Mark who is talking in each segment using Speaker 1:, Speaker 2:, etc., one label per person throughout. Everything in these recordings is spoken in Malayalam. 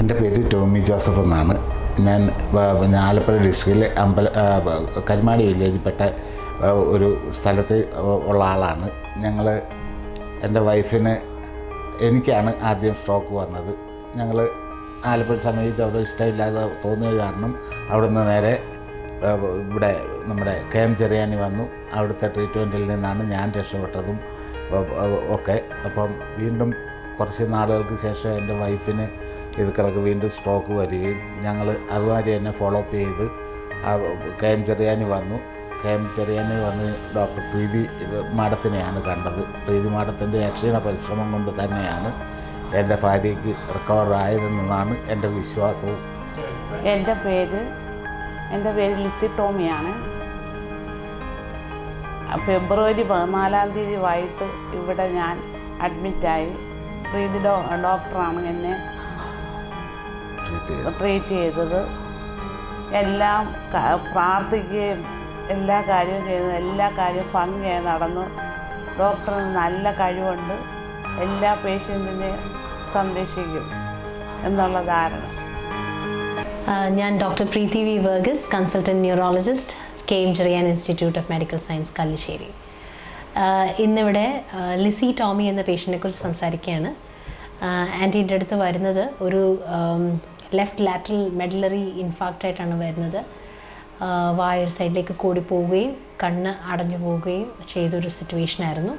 Speaker 1: എന്റെ പേര് ടോമി ജോസഫ് എന്നാണ്. ഞാൻ ആലപ്പുഴ ഡിസ്ട്രിക്റ്റിലെ അമ്പല കരുമാടി വില്ലേജിൽപ്പെട്ട ഒരു സ്ഥലത്ത് ഉള്ള ആളാണ്. ഞങ്ങൾ എന്റെ വൈഫിന് എനിക്കാണ് ആദ്യം സ്ട്രോക്ക് വന്നത്. ഞങ്ങൾ ആലപ്പുഴ സമയത്ത് അവിടെ ഇഷ്ടമില്ലാതെ തോന്നിയത് കാരണം അവിടുന്ന് നേരെ ഇവിടെ നമ്മുടെ കെ എം ചെറിയാനി വന്നു. അവിടുത്തെ ട്രീറ്റ്മെന്റിൽ നിന്നാണ് ഞാൻ രക്ഷപ്പെട്ടതും ഒക്കെ. അപ്പം വീണ്ടും കുറച്ച് നാളുകൾക്ക് ശേഷം എന്റെ വൈഫിന് ഇത് കിടക്ക് വീണ്ടും സ്ട്രോക്ക് വരികയും ഞങ്ങൾ അതുമാതിരി തന്നെ ഫോളോ അപ്പ് ചെയ്ത് കെ എം ചെറിയാനി വന്നു. കെ എം ചെറിയാനി വന്ന് ഡോക്ടർ പ്രീതി മാഡത്തിനെയാണ് കണ്ടത്. പ്രീതി മാഡത്തിന്റെ അക്ഷീണ പരിശ്രമം കൊണ്ട് തന്നെയാണ് എന്റെ ഭാര്യയ്ക്ക് റിക്കവർ ആയതെന്നാണ് എന്റെ വിശ്വാസവും.
Speaker 2: എന്റെ പേര് എന്റെ പേര് ലിസി ടോമിയാണ്. ഫെബ്രുവരി പതിനാലാം തീയതി വൈകിട്ട് ഇവിടെ ഞാൻ അഡ്മിറ്റായി പ്രീതി ഡോ ഡോക്ടറാണ് എന്നെ
Speaker 1: ട്രീറ്റ് ചെയ്തത്.
Speaker 2: എല്ലാം പ്രാർത്ഥിക്കുകയും എല്ലാ കാര്യവും ചെയ്തു. എല്ലാ കാര്യവും ഭംഗിയായി നടന്നു. ഡോക്ടറിന് നല്ല കഴിവുണ്ട്. എല്ലാ പേഷ്യന്റിനെയും സംരക്ഷിക്കും എന്നുള്ള ധാരണ.
Speaker 3: ആ, ഞാൻ doctor Preethi V Varghese consultant neurologist K M Cheriyan institute of medical science Kallissery. ഇന്നിവിടെ ലിസി ടോമി എന്ന പേഷ്യന്റിനെ കുറിച്ച് സംസാരിക്കുകയാണ്. ആന്റീന്റെ അടുത്ത് വരുന്നത് ഒരു ലെഫ്റ്റ് ലാറ്ററൽ മെഡലറി ഇൻഫാക്റ്റായിട്ടാണ് വരുന്നത്. വായൊരു സൈഡിലേക്ക് കൂടി പോവുകയും കണ്ണ് അടഞ്ഞു പോവുകയും ചെയ്തൊരു സിറ്റുവേഷൻ ആയിരുന്നു.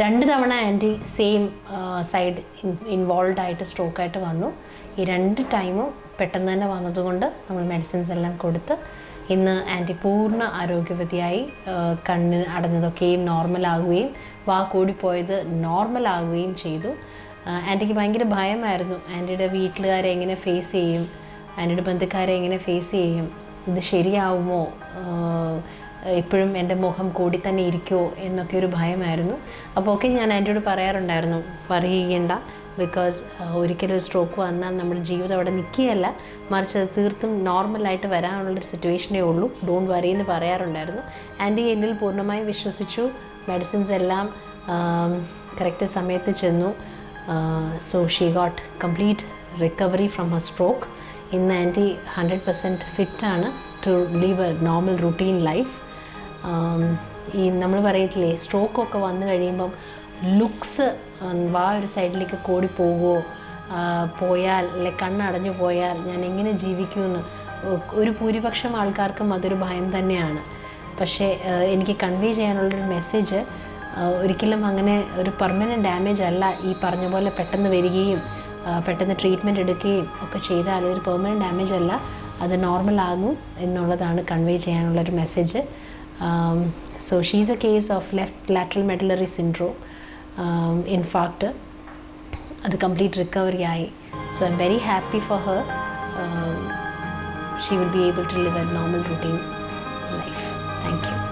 Speaker 3: രണ്ട് തവണ ആന്റി സെയിം സൈഡ് ഇൻവോൾവ് ആയിട്ട് സ്ട്രോക്കായിട്ട് വന്നു. ഈ രണ്ട് ടൈമും പെട്ടെന്ന് തന്നെ വന്നതുകൊണ്ട് നമ്മൾ മെഡിസിൻസ് എല്ലാം കൊടുത്ത് ഇന്ന് ആന്റി പൂർണ ആരോഗ്യവതിയായി കണ്ണിന് അടഞ്ഞതൊക്കെയും നോർമലാകുകയും വാ കൂടിപ്പോയത് നോർമലാകുകയും ചെയ്തു. ആന്റിക്ക് ഭയങ്കര ഭയമായിരുന്നു. ആന്റിയുടെ വീട്ടുകാരെ എങ്ങനെ ഫേസ് ചെയ്യും? ആന്റിയുടെ ബന്ധുക്കാരെ എങ്ങനെ ഫേസ് ചെയ്യും? ഇത് ശരിയാവുമോ? ഇപ്പോഴും എന്റെ മുഖം കൂടി തന്നെ ഇരിക്കുമോ എന്നൊക്കെ ഒരു ഭയമായിരുന്നു. അപ്പോൾ ഒക്കെ ഞാൻ ആന്റിയോട് പറയാറുണ്ടായിരുന്നു പറയിക്കേണ്ട ബിക്കോസ് ഒരിക്കലും ഒരു സ്ട്രോക്ക് വന്നാൽ നമ്മുടെ ജീവിതം അവിടെ നിൽക്കുകയല്ല. മറിച്ച് അത് തീർത്തും നോർമലായിട്ട് വരാനുള്ളൊരു സിറ്റുവേഷനേ ഉള്ളൂ. ഡോണ്ട് വറി എന്ന് പറയാറുണ്ടായിരുന്നു. ആന്റി എന്നിൽ പൂർണമായി വിശ്വസിച്ചു. മെഡിസിൻസ് എല്ലാം കറക്റ്റ് സമയത്ത് ചെന്നു. So she got complete recovery from her stroke ഇന്ന് aunty hundred percent ഫിറ്റാണ് to live a normal routine life ഈ നമ്മൾ പറയത്തില്ലേ സ്ട്രോക്കൊക്കെ വന്നു കഴിയുമ്പം ലുക്സ് വാ ഒരു സൈഡിലേക്ക് കൂടി പോകുമോ പോയാൽ അല്ലെ കണ്ണടഞ്ഞു പോയാൽ ഞാൻ എങ്ങനെ ജീവിക്കുമെന്ന്. ഒരു ഭൂരിപക്ഷം ആൾക്കാർക്കും അതൊരു ഭയം തന്നെയാണ്. പക്ഷേ എനിക്ക് കൺവേ ചെയ്യാനുള്ളൊരു മെസ്സേജ് ഒരിക്കലും അങ്ങനെ ഒരു പെർമനന്റ് ഡാമേജ് അല്ല ഈ പറഞ്ഞ പോലെ പെട്ടെന്ന് വരികയും പെട്ടെന്ന് ട്രീറ്റ്മെന്റ് എടുക്കുകയും ഒക്കെ ചെയ്താൽ ഒരു പെർമനന്റ് ഡാമേജ് അല്ല. അത് നോർമൽ ആകും എന്നുള്ളതാണ് കൺവേ ചെയ്യാനുള്ളൊരു message Um, so she's a case of left lateral medullary syndrome, um, infarct, the complete recovery eye. So I'm very happy for her. Um, she will be able to live a normal routine life. Thank you.